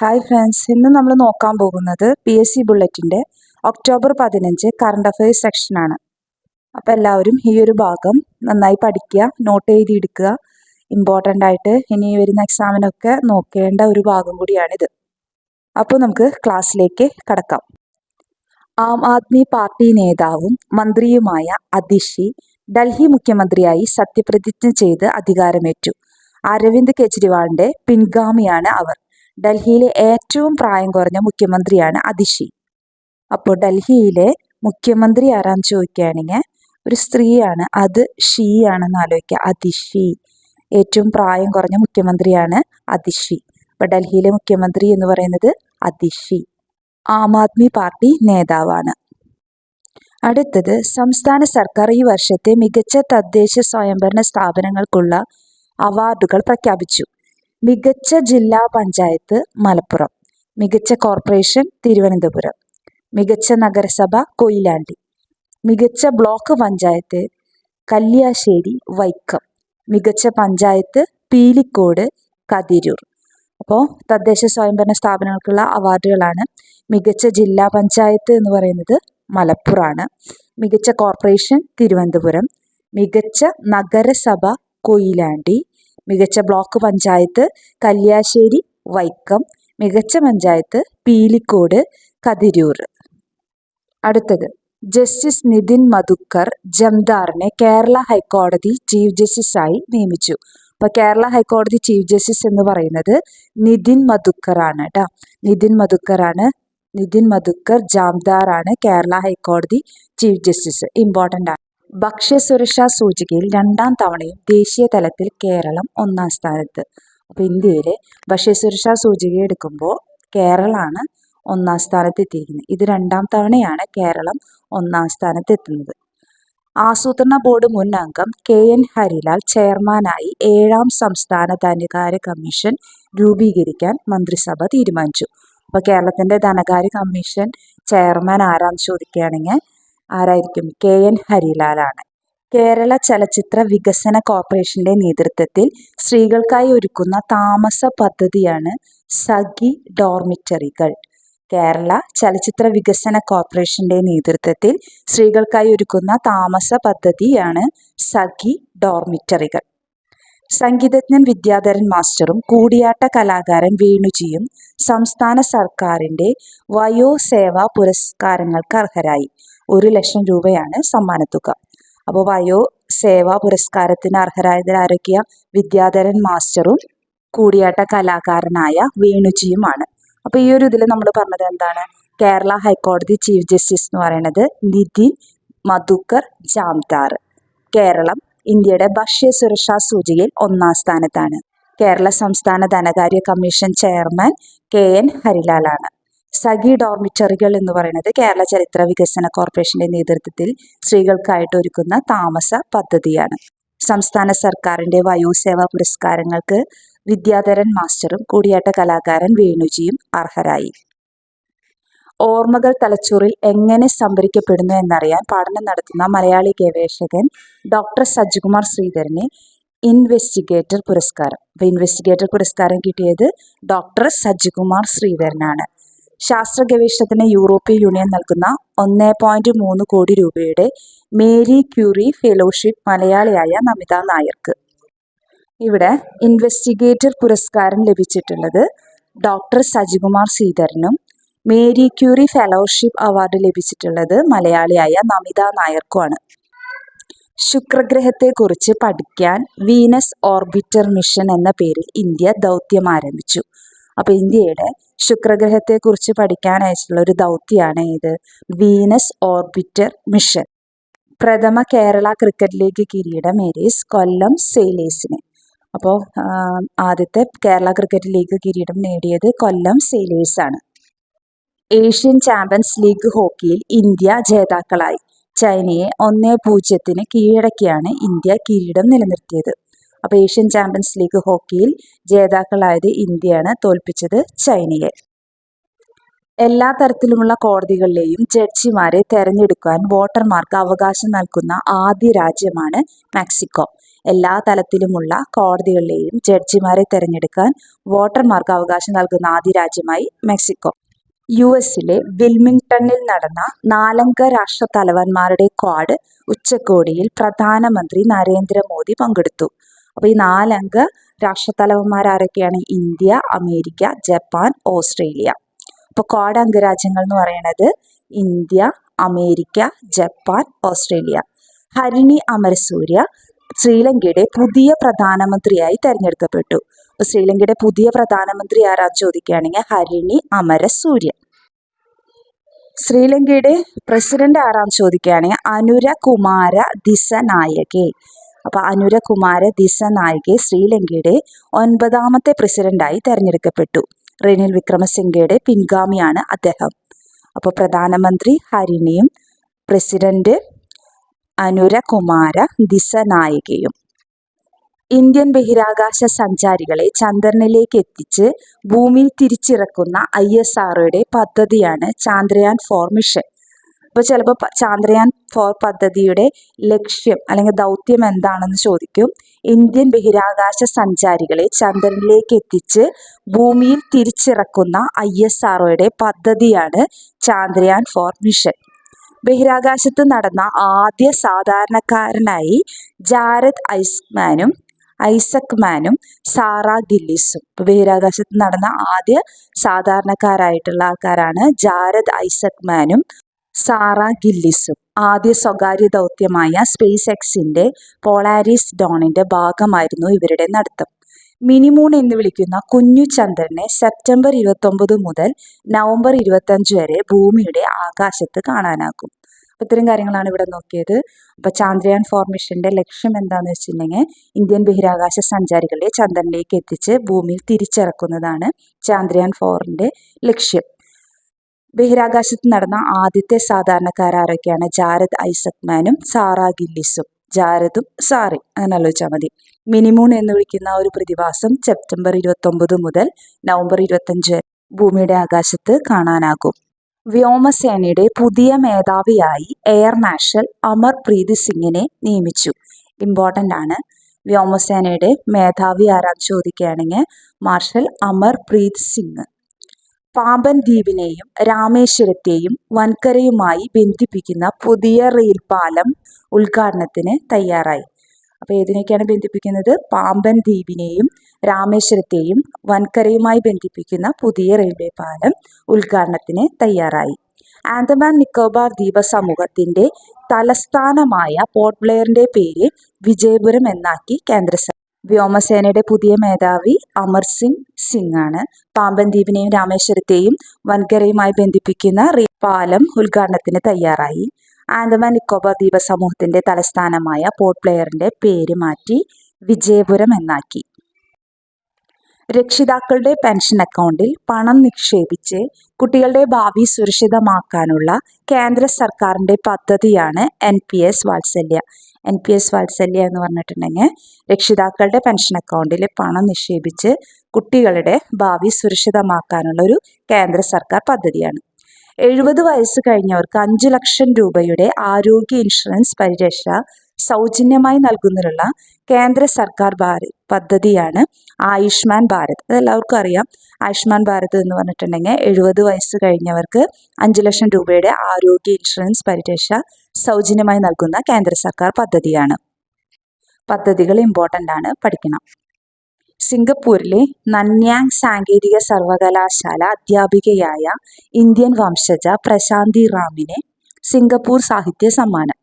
Hi friends ഇന്ന് നമ്മൾ നോക്കാൻ പോകുന്നത് പി എസ് സി ബുള്ളറ്റിന്റെ ഒക്ടോബർ പതിനഞ്ച് കറണ്ട് അഫയേഴ്സ് സെക്ഷനാണ് അപ്പോൾ എല്ലാവരും ഈ ഒരു ഭാഗം നന്നായി പഠിക്കുക നോട്ട് എഴുതിയെടുക്കുക. ഇമ്പോർട്ടന്റ് ആയിട്ട് ഇനി വരുന്ന എക്സാമിനൊക്കെ നോക്കേണ്ട ഒരു ഭാഗം കൂടിയാണിത്. അപ്പോൾ നമുക്ക് ക്ലാസ്സിലേക്ക് കടക്കാം. ആം ആദ്മി പാർട്ടി നേതാവും മന്ത്രിയുമായ അതിഷി ഡൽഹി മുഖ്യമന്ത്രിയായി സത്യപ്രതിജ്ഞ ചെയ്ത് അധികാരമേറ്റു. അരവിന്ദ് കെജ്രിവാളിന്റെ പിൻഗാമിയാണ് അവർ. ഡൽഹിയിലെ ഏറ്റവും പ്രായം കുറഞ്ഞ മുഖ്യമന്ത്രിയാണ് അതിഷി അപ്പോൾ ഡൽഹിയിലെ മുഖ്യമന്ത്രി ആരാന്ന് ചോദിക്കുകയാണെങ്കിൽ ഒരു സ്ത്രീയാണ്. അത് ഷീ ആണെന്ന് ആലോചിക്കുക. അതിഷി ഏറ്റവും പ്രായം കുറഞ്ഞ മുഖ്യമന്ത്രിയാണ് അതിഷി അപ്പോൾ ഡൽഹിയിലെ മുഖ്യമന്ത്രി എന്ന് പറയുന്നത് അതിഷി ആം ആദ്മി പാർട്ടി നേതാവാണ്. അടുത്തത് സംസ്ഥാന സർക്കാർ ഈ വർഷത്തെ മികച്ച തദ്ദേശ സ്വയംഭരണ സ്ഥാപനങ്ങൾക്കുള്ള അവാർഡുകൾ പ്രഖ്യാപിച്ചു. മികച്ച ജില്ലാ പഞ്ചായത്ത് മലപ്പുറം. മികച്ച കോർപ്പറേഷൻ തിരുവനന്തപുരം. മികച്ച നഗരസഭ കൊയിലാണ്ടി. മികച്ച ബ്ലോക്ക് പഞ്ചായത്ത് കല്യാശ്ശേരി വൈക്കം. മികച്ച പഞ്ചായത്ത് പീലിക്കോട് കതിരൂർ. അപ്പോൾ തദ്ദേശ സ്വയംഭരണ സ്ഥാപനങ്ങൾക്കുള്ള അവാർഡുകളാണ് മികച്ച ജില്ലാ പഞ്ചായത്ത് എന്ന് പറയുന്നത് മലപ്പുറമാണ് മികച്ച കോർപ്പറേഷൻ തിരുവനന്തപുരം. മികച്ച നഗരസഭ കൊയിലാണ്ടി. മികച്ച ബ്ലോക്ക് പഞ്ചായത്ത് കല്യാശ്ശേരി വൈക്കം മികച്ച പഞ്ചായത്ത് പീലിക്കോട് കതിരൂർ. അടുത്തത് ജസ്റ്റിസ് നിതിൻ മധുക്കർ ജംദാറിനെ കേരള ഹൈക്കോടതി ചീഫ് ജസ്റ്റിസായി നിയമിച്ചു. അപ്പോൾ കേരള ഹൈക്കോടതി ചീഫ് ജസ്റ്റിസ് എന്ന് പറയുന്നത് നിതിൻ മധുക്കറാണ് കേട്ടോ നിതിൻ മധുക്കർ ആണ് നിതിൻ മധുക്കർ ജാംദാർ ആണ് കേരള ഹൈക്കോടതി ചീഫ് ജസ്റ്റിസ്. ഇമ്പോർട്ടന്റ് ആണ്. ഭക്ഷ്യസുരക്ഷാ സൂചികയിൽ രണ്ടാം തവണയും ദേശീയ തലത്തിൽ കേരളം ഒന്നാം സ്ഥാനത്ത്. അപ്പോൾ ഇന്ത്യയിലെ ഭക്ഷ്യസുരക്ഷാ സൂചിക എടുക്കുമ്പോൾ കേരളമാണ് ഒന്നാം സ്ഥാനത്ത് എത്തിയിരിക്കുന്നത് ഇത് രണ്ടാം തവണയാണ് കേരളം ഒന്നാം സ്ഥാനത്ത് എത്തുന്നത് ആസൂത്രണ ബോർഡ് മുൻ അംഗം കെ എൻ ഹരിലാൽ ചെയർമാനായി ഏഴാം സംസ്ഥാന ധനകാര്യ കമ്മീഷൻ രൂപീകരിക്കാൻ മന്ത്രിസഭ തീരുമാനിച്ചു. അപ്പോൾ കേരളത്തിന്റെ ധനകാര്യ കമ്മീഷൻ ചെയർമാൻ ആരാന്ന് ചോദിക്കുകയാണെങ്കിൽ ആരായിരിക്കും? കെ. എൻ. ഹരിലാലാണ്. കേരള ചലച്ചിത്ര വികസന കോർപ്പറേഷന്റെ നേതൃത്വത്തിൽ സ്ത്രീകൾക്കായി ഒരുക്കുന്ന താമസ പദ്ധതിയാണ് സഖി ഡോർമിറ്ററികൾ. കേരള ചലച്ചിത്ര വികസന കോർപ്പറേഷന്റെ നേതൃത്വത്തിൽ സ്ത്രീകൾക്കായി ഒരുക്കുന്ന താമസ പദ്ധതിയാണ് സഖി ഡോർമിറ്ററികൾ. സംഗീതജ്ഞൻ വിദ്യാധരൻ മാസ്റ്ററും കൂടിയാട്ട കലാകാരൻ വേണുജിയും സംസ്ഥാന സർക്കാരിന്റെ വയോസേവാ പുരസ്കാരങ്ങൾക്ക് അർഹരായി. ഒരു ലക്ഷം രൂപയാണ് സമ്മാനത്തുക. അപ്പോൾ വയോ സേവാ പുരസ്കാരത്തിന് അർഹരായതിൽ ആരൊക്കെയ? വിദ്യാധരൻ മാസ്റ്ററും കൂടിയാട്ട കലാകാരനായ വേണുജിയുമാണ്. അപ്പോൾ ഈ ഒരു ഇതിൽ നമ്മൾ പറഞ്ഞത് എന്താണ്? കേരള ഹൈക്കോടതി ചീഫ് ജസ്റ്റിസ് എന്ന് പറയുന്നത് നിതിൻ മധുക്കർ ജാംതാർ കേരളം ഇന്ത്യയുടെ ഭക്ഷ്യ സുരക്ഷാ സൂചികയിൽ ഒന്നാം സ്ഥാനത്താണ്. കേരള സംസ്ഥാന ധനകാര്യ കമ്മീഷൻ ചെയർമാൻ കെ എൻ ഹരിലാലാണ്. സഖി ഡോർമിറ്ററികൾ എന്ന് പറയുന്നത് കേരള ചരിത്ര വികസന കോർപ്പറേഷന്റെ നേതൃത്വത്തിൽ സ്ത്രീകൾക്കായിട്ട് ഒരുക്കുന്ന താമസ പദ്ധതിയാണ്. സംസ്ഥാന സർക്കാരിന്റെ വയോസേവാ പുരസ്കാരങ്ങൾക്ക് വിദ്യാധരൻ മാസ്റ്ററും കൂടിയാട്ട കലാകാരൻ വേണുജിയും അർഹരായി. ഓർമ്മകൾ തലച്ചോറിൽ എങ്ങനെ സംഭരിക്കപ്പെടുന്നു എന്നറിയാൻ പഠനം നടത്തുന്ന മലയാളി ഗവേഷകൻ ഡോക്ടർ സജ്കുമാർ ശ്രീധരനെ ഇൻവെസ്റ്റിഗേറ്റർ പുരസ്കാരം. ഇൻവെസ്റ്റിഗേറ്റർ പുരസ്കാരം കിട്ടിയത് ഡോക്ടർ സജ്കുമാർ ശ്രീധരനാണ്. ശാസ്ത്ര ഗവേഷണത്തിന് യൂറോപ്യൻ യൂണിയൻ നൽകുന്ന ഒന്ന് പോയിന്റ് മൂന്ന് കോടി രൂപയുടെ മേരി ക്യൂറി ഫെലോഷിപ്പ് മലയാളിയായ നമിത നായർക്ക്. ഇവിടെ ഇൻവെസ്റ്റിഗേറ്റർ പുരസ്കാരം ലഭിച്ചിട്ടുള്ളത് ഡോക്ടർ സജികുമാർ ശ്രീധരനും മേരി ക്യൂറി ഫെലോഷിപ്പ് അവാർഡ് ലഭിച്ചിട്ടുള്ളത് മലയാളിയായ നമിത നായർക്കുമാണ്. ശുക്രഗ്രഹത്തെക്കുറിച്ച് പഠിക്കാൻ വീനസ് ഓർബിറ്റർ മിഷൻ എന്ന പേരിൽ ഇന്ത്യ ദൗത്യം ആരംഭിച്ചു. അപ്പോൾ ഇന്ത്യയുടെ ശുക്രഗ്രഹത്തെക്കുറിച്ച് പഠിക്കാനായിട്ടുള്ള ഒരു ദൗത്യമാണ് ഇത്. Venus orbiter mission. പ്രഥമ കേരള ക്രിക്കറ്റ് ലീഗ് കിരീടം ഏരീസ് കൊല്ലം സെയിലേഴ്സിന് അപ്പോൾ ആദ്യത്തെ കേരള ക്രിക്കറ്റ് ലീഗ് കിരീടം നേടിയത് കൊല്ലം സെയിലേഴ്സ് ആണ് ഏഷ്യൻ ചാമ്പ്യൻസ് ലീഗ് ഹോക്കിയിൽ ഇന്ത്യ ജേതാക്കളായി. ചൈനയെ ഒന്നേ പൂജ്യത്തിന് കീഴടക്കിയാണ് ഇന്ത്യ കിരീടം നിലനിർത്തിയത്. അപ്പോൾ ഏഷ്യൻ ചാമ്പ്യൻസ് ലീഗ് ഹോക്കിയിൽ ജേതാക്കളായത് ഇന്ത്യയാണ് തോൽപ്പിച്ചത് ചൈനയെ. എല്ലാ തരത്തിലുമുള്ള കോടതികളിലെയും ജഡ്ജിമാരെ തെരഞ്ഞെടുക്കാൻ വോട്ടർമാർക്ക് അവകാശം നൽകുന്ന ആദ്യ രാജ്യമാണ് മെക്സിക്കോ. എല്ലാ തലത്തിലുമുള്ള കോടതികളിലെയും ജഡ്ജിമാരെ തെരഞ്ഞെടുക്കാൻ വോട്ടർമാർക്ക് അവകാശം നൽകുന്ന ആദ്യ രാജ്യമായി മെക്സിക്കോ. യു എസിലെ വിൽമിംഗ്ടണിൽ നടന്ന നാലംഗ രാഷ്ട്ര തലവന്മാരുടെ ക്വാഡ് ഉച്ചകോടിയിൽ പ്രധാനമന്ത്രി നരേന്ദ്രമോദി പങ്കെടുത്തു. അപ്പോൾ ഈ നാലംഗ രാഷ്ട്രത്തലവന്മാർ ആരൊക്കെയാണ് ഇന്ത്യ അമേരിക്ക ജപ്പാൻ ഓസ്ട്രേലിയ. അപ്പോൾ ക്വാഡ് അംഗരാജ്യങ്ങൾ എന്ന് പറയുന്നത് India America Japan Australia. Harini Amarasuriya ശ്രീലങ്കയുടെ പുതിയ പ്രധാനമന്ത്രിയായി തെരഞ്ഞെടുക്കപ്പെട്ടു. ശ്രീലങ്കയുടെ പുതിയ പ്രധാനമന്ത്രി ആരാ ചോദിക്കുകയാണെങ്കിൽ ഹരിണി അമരസൂര്യ. ശ്രീലങ്കയുടെ പ്രസിഡന്റ് ആരാന്ന് ചോദിക്കുകയാണെങ്കിൽ അനുര കുമാര ദിസനായകെ. അപ്പോൾ അനുരകുമാര ദിസ നായികെ ശ്രീലങ്കയുടെ ഒൻപതാമത്തെ പ്രസിഡന്റായി തെരഞ്ഞെടുക്കപ്പെട്ടു. റെനിൽ വിക്രമസിംഗയുടെ പിൻഗാമിയാണ് അദ്ദേഹം. അപ്പോൾ പ്രധാനമന്ത്രി ഹരിണിയും പ്രസിഡന്റ് അനുരകുമാര ദിസ നായികയും ഇന്ത്യൻ ബഹിരാകാശ സഞ്ചാരികളെ ചന്ദ്രനിലേക്ക് എത്തിച്ച് ഭൂമിയിൽ തിരിച്ചിറക്കുന്ന ഐ എസ് ആർഒയുടെ പദ്ധതിയാണ് ചാന്ദ്രയാൻ ഫോർ മിഷൻ അപ്പോൾ ചിലപ്പോൾ ചാന്ദ്രയാൻ ഫോർ പദ്ധതിയുടെ ലക്ഷ്യം അല്ലെങ്കിൽ ദൗത്യം എന്താണെന്ന് ചോദിക്കും. ഇന്ത്യൻ ബഹിരാകാശ സഞ്ചാരികളെ ചന്ദ്രനിലേക്ക് എത്തിച്ച് ഭൂമിയിൽ തിരിച്ചിറക്കുന്ന ഐ എസ് ആർഒയുടെ പദ്ധതിയാണ് ചാന്ദ്രയാൻ ഫോർ മിഷൻ ബഹിരാകാശത്ത് നടന്ന ആദ്യ സാധാരണക്കാരനായി ജാരദ് ഐസ്മാനും ഐസക് മാനും സാറ ഗില്ലിസും. ബഹിരാകാശത്ത് നടന്ന ആദ്യ സാധാരണക്കാരായിട്ടുള്ള ആൾക്കാരാണ് ജാരദ് ഐസക് മാനും സാറ ഗില്ലിസും ആദ്യ സ്വകാര്യ ദൗത്യമായ സ്പേസ് എക്സിന്റെ പോളാരിസ് ഡോണിന്റെ ഭാഗമായിരുന്നു ഇവരുടെ നടത്തം. മിനിമൂൺ എന്ന് വിളിക്കുന്ന കുഞ്ഞു ചന്ദ്രനെ സെപ്റ്റംബർ ഇരുപത്തൊമ്പത് മുതൽ നവംബർ ഇരുപത്തഞ്ച് വരെ ഭൂമിയുടെ ആകാശത്ത് കാണാനാകും. ഇത്തരം കാര്യങ്ങളാണ് ഇവിടെ നോക്കിയത്. അപ്പോൾ ചാന്ദ്രയാൻ ഫോർമേഷന്റെ ലക്ഷ്യം എന്താണെന്ന് വെച്ചിട്ടുണ്ടെങ്കിൽ ഇന്ത്യൻ ബഹിരാകാശ സഞ്ചാരികളെ ചന്ദ്രനിലേക്ക് എത്തിച്ച് ഭൂമിയിൽ തിരിച്ചിറക്കുന്നതാണ് ചാന്ദ്രയാൻ ഫോറിന്റെ ലക്ഷ്യം. ബഹിരാകാശത്ത് നടന്ന ആദ്യത്തെ സാധാരണക്കാരൊക്കെയാണ് ജാരദ് ഐസക്മാനും സാറ ഗില്ലിസും. ജാരദും സാറി അങ്ങനെ ആലോചിച്ചാൽ മതി. മിനിമൂൺ എന്ന് വിളിക്കുന്ന ഒരു പ്രതിഭാസം സെപ്റ്റംബർ ഇരുപത്തൊമ്പത് മുതൽ നവംബർ ഇരുപത്തഞ്ച് ഭൂമിയുടെ ആകാശത്ത് കാണാനാകും. വ്യോമസേനയുടെ പുതിയ മേധാവിയായി എയർ മാർഷൽ അമർപ്രീത് സിംഗിനെ നിയമിച്ചു. ഇമ്പോർട്ടന്റ് ആണ്. വ്യോമസേനയുടെ മേധാവി ആരാ ചോദിക്കുകയാണെങ്കിൽ മാർഷൽ അമർപ്രീത് സിംഗ്. പാമ്പൻ ദ്വീപിനെയും രാമേശ്വരത്തെയും വൻകരയുമായി ബന്ധിപ്പിക്കുന്ന പുതിയ റെയിൽ പാലം ഉദ്ഘാടനത്തിന് തയ്യാറായി. അപ്പോൾ ഏതിനൊക്കെയാണ് ബന്ധിപ്പിക്കുന്നത്? പാമ്പൻ ദ്വീപിനെയും രാമേശ്വരത്തെയും വൻകരയുമായി ബന്ധിപ്പിക്കുന്ന പുതിയ റെയിൽവേ പാലം ഉദ്ഘാടനത്തിന് തയ്യാറായി. ആൻഡമാൻ നിക്കോബാർ ദ്വീപ സമൂഹത്തിന്റെ തലസ്ഥാനമായ പോർട്ട് ബ്ലെയറിന്റെ പേര് വിജയപുരം എന്നാക്കി കേന്ദ്ര വ്യോമസേനയുടെ പുതിയ മേധാവി അമർ സിംഗ് സിംഗ് ആണ് പാമ്പൻ ദ്വീപിനെയും രാമേശ്വരത്തെയും വൻകരയുമായി ബന്ധിപ്പിക്കുന്ന പാലം ഉദ്ഘാടനത്തിന് തയ്യാറായി. ആൻഡമാൻ നിക്കോബാർ ദ്വീപ സമൂഹത്തിന്റെ തലസ്ഥാനമായ പോർട്ട് പ്ലെയറിന്റെ പേര് മാറ്റി വിജയപുരം എന്നാക്കി. രക്ഷിതാക്കളുടെ പെൻഷൻ അക്കൗണ്ടിൽ പണം നിക്ഷേപിച്ച് കുട്ടികളുടെ ഭാവി സുരക്ഷിതമാക്കാനുള്ള കേന്ദ്ര സർക്കാരിന്റെ പദ്ധതിയാണ് N P S Vatsalya. N P S Vatsalya എന്ന് പറഞ്ഞിട്ടുണ്ടെങ്കിൽ രക്ഷിതാക്കളുടെ പെൻഷൻ അക്കൗണ്ടിൽ പണം നിക്ഷേപിച്ച് കുട്ടികളുടെ ഭാവി സുരക്ഷിതമാക്കാനുള്ള ഒരു കേന്ദ്ര സർക്കാർ പദ്ധതിയാണ്. എഴുപത് വയസ്സ് കഴിഞ്ഞവർക്ക് അഞ്ച് ലക്ഷം രൂപയുടെ ആരോഗ്യ ഇൻഷുറൻസ് പരിരക്ഷ സൗജന്യമായി നൽകുന്നതിനുള്ള കേന്ദ്ര സർക്കാർ ഭാരത് പദ്ധതിയാണ് ആയുഷ്മാൻ ഭാരത്. അതെല്ലാവർക്കും അറിയാം. ആയുഷ്മാൻ ഭാരത് എന്ന് പറഞ്ഞിട്ടുണ്ടെങ്കിൽ എഴുപത് വയസ്സ് കഴിഞ്ഞവർക്ക് അഞ്ച് ലക്ഷം രൂപയുടെ ആരോഗ്യ ഇൻഷുറൻസ് പരിരക്ഷ സൗജന്യമായി നൽകുന്ന കേന്ദ്ര സർക്കാർ പദ്ധതിയാണ്. പദ്ധതികൾ ഇമ്പോർട്ടന്റ് ആണ്. പഠിക്കണം. സിംഗപ്പൂരിലെ നന്യാങ് സാങ്കേതിക സർവകലാശാല അധ്യാപികയായ ഇന്ത്യൻ വംശജ പ്രശാന്തി റാമിനെ സിംഗപ്പൂർ സാഹിത്യ സമ്മാനം.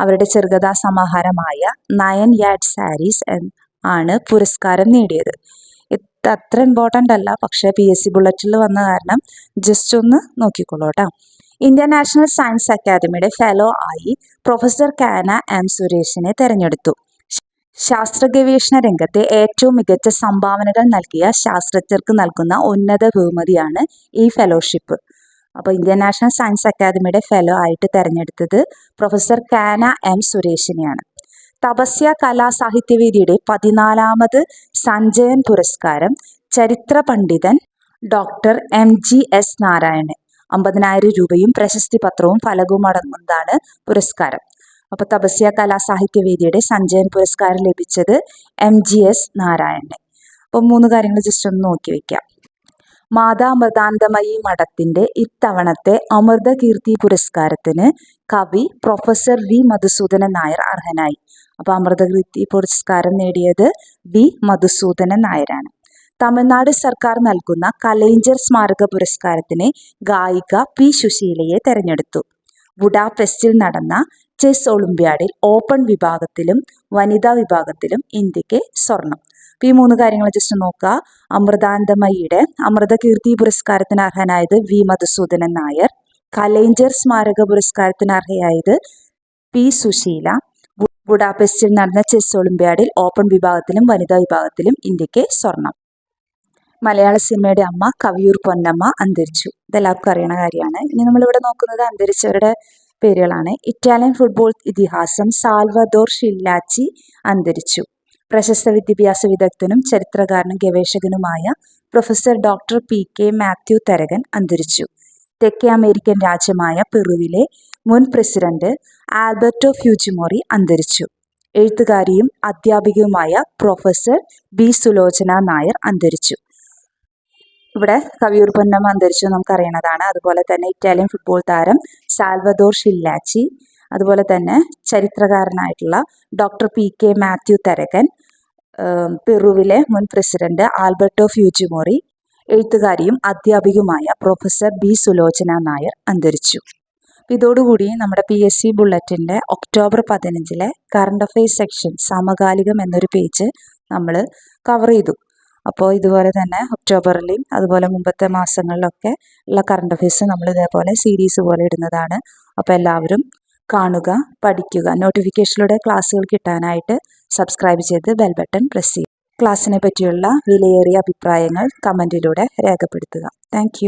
അവരുടെ ചെറുകഥാ സമാഹാരമായ നയൻ യാഡ് സാരീസ് ആണ് പുരസ്കാരം നേടിയത്. അത്ര ഇമ്പോർട്ടന്റ് അല്ല. പക്ഷേ പി എസ് സി ബുള്ളറ്റിൽ വന്ന കാരണം ജസ്റ്റ് ഒന്ന് നോക്കിക്കൊള്ളോട്ടോ. ഇന്ത്യ നാഷണൽ സയൻസ് അക്കാദമിയുടെ ഫെലോ ആയി പ്രൊഫസർ കാന എം സുരേഷിനെ തെരഞ്ഞെടുത്തു. ശാസ്ത്ര ഗവേഷണ രംഗത്തെ ഏറ്റവും മികച്ച സംഭാവനകൾ നൽകിയ ശാസ്ത്രജ്ഞർക്ക് നൽകുന്ന ഉന്നത ബഹുമതിയാണ് ഈ ഫെലോഷിപ്പ് അപ്പോൾ ഇന്ത്യൻ നാഷണൽ സയൻസ് അക്കാദമിയുടെ ഫെലോ ആയിട്ട് തിരഞ്ഞെടുത്തത് പ്രൊഫസർ കാന എം സുരേഷിനെയാണ് തപസ്യ കലാ സാഹിത്യവേദിയുടെ പതിനാലാമത് സഞ്ജയൻ പുരസ്കാരം ചരിത്ര പണ്ഡിതൻ doctor M G S Narayanan. അമ്പതിനായിരം രൂപയും പ്രശസ്തി പത്രവും ഫലകവും അടങ്ങുന്നതാണ് പുരസ്കാരം. അപ്പൊ തപസ്യ കലാ സാഹിത്യവേദിയുടെ സഞ്ജയൻ പുരസ്കാരം ലഭിച്ചത് എം ജി എസ് നാരായണൻ. അപ്പോൾ മൂന്ന് കാര്യങ്ങൾ ജസ്റ്റ് ഒന്ന് നോക്കി വെക്കാം. മാതാമൃതാന്തമയി മഠത്തിന്റെ ഇത്തവണത്തെ അമൃതകീർത്തി പുരസ്കാരത്തിന് കവി പ്രൊഫസർ വി മധുസൂദനൻ നായർ അർഹനായി. അപ്പോൾ അമൃതകൃതി പുരസ്കാരം നേടിയത് വി. മധുസൂദനൻ നായരാണ്. തമിഴ്നാട് സർക്കാർ നൽകുന്ന കലൈഞ്ചർ സ്മാരക പുരസ്കാരത്തിന് ഗായിക പി. സുശീലയെ തെരഞ്ഞെടുത്തു. ബുഡാപെസ്റ്റിൽ നടന്ന ചെസ് ഒളിമ്പ്യാഡിൽ ഓപ്പൺ വിഭാഗത്തിലും വനിതാ വിഭാഗത്തിലും ഇന്ത്യയ്ക്ക് സ്വർണം. അപ്പോൾ ഈ മൂന്ന് കാര്യങ്ങൾ ജസ്റ്റ് നോക്കുക അമൃതാനന്ദമയിയുടെ അമൃതകീർത്തി പുരസ്കാരത്തിന് അർഹനായത് വി. മധുസൂദനൻ നായർ. കലൈഞ്ചർ സ്മാരക പുരസ്കാരത്തിന് അർഹയായത് പി. സുശീല. ബുഡാപെസ്റ്റിൽ നടന്ന ചെസ് ഒളിമ്പ്യാഡിൽ ഓപ്പൺ വിഭാഗത്തിലും വനിതാ വിഭാഗത്തിലും ഇന്ത്യയ്ക്ക് സ്വർണം. മലയാള സിനിമയുടെ അമ്മ കവിയൂർ പൊന്നമ്മ അന്തരിച്ചു. ഇതെല്ലാവർക്കും അറിയണ കാര്യമാണ്. ഇനി നമ്മളിവിടെ നോക്കുന്നത് അന്തരിച്ചവരുടെ പേരുകളാണ്. ഇറ്റാലിയൻ ഫുട്ബോൾ ഇതിഹാസം സാൽവദോർ ഷില്ലാച്ചി അന്തരിച്ചു. പ്രശസ്ത വിദ്യാഭ്യാസ വിദഗ്ധനും ചരിത്രകാരനും ഗവേഷകനുമായ professor doctor P K Mathew Tharakan അന്തരിച്ചു. തെക്കേ അമേരിക്കൻ രാജ്യമായ പെറുവിലെ മുൻ പ്രസിഡന്റ് ആൽബർട്ടോ ഫ്യൂജിമോറി അന്തരിച്ചു. എഴുത്തുകാരിയും അധ്യാപികയുമായ പ്രൊഫസർ ബി സുലോചന നായർ അന്തരിച്ചു. ഇവിടെ കവിയൂർ പൊന്നം അന്തരിച്ചു നമുക്കറിയണതാണ് അതുപോലെ തന്നെ ഇറ്റാലിയൻ ഫുട്ബോൾ താരം സാൽവദോർ ഷില്ലാച്ചി അതുപോലെ തന്നെ ചരിത്രകാരനായിട്ടുള്ള doctor P K Mathew Tharakan പെറുവിലെ മുൻ പ്രസിഡന്റ് ആൽബർട്ടോ ഫ്യൂജിമോറി എഴുത്തുകാരിയും അധ്യാപികയുമായ പ്രൊഫസർ ബി സുലോചന നായർ അന്തരിച്ചു. ഇതോടുകൂടി നമ്മുടെ പി എസ് സി ബുള്ളറ്റിന്റെ ഒക്ടോബർ പതിനഞ്ചിലെ കറണ്ട് അഫയേഴ്സ് സെക്ഷൻ സമകാലികം എന്നൊരു പേജ് നമ്മൾ കവർ ചെയ്തു. അപ്പോൾ ഇതുപോലെ തന്നെ ഒക്ടോബറിലെയും അതുപോലെ മുമ്പത്തെ മാസങ്ങളിലൊക്കെ ഉള്ള കറണ്ട് അഫയേഴ്സ് നമ്മൾ ഇതേപോലെ സീരീസ് പോലെ ഇടുന്നതാണ്. അപ്പോൾ എല്ലാവരും കാണുക പഠിക്കുക നോട്ടിഫിക്കേഷനിലൂടെ ക്ലാസ്സുകൾ കിട്ടാനായിട്ട് സബ്സ്ക്രൈബ് ചെയ്ത് ബെൽ ബട്ടൺ പ്രസ് ചെയ്യുക. ക്ലാസ്സിനെ പറ്റിയുള്ള വിലയേറിയ അഭിപ്രായങ്ങൾ കമന്റിലൂടെ രേഖപ്പെടുത്തുക. താങ്ക്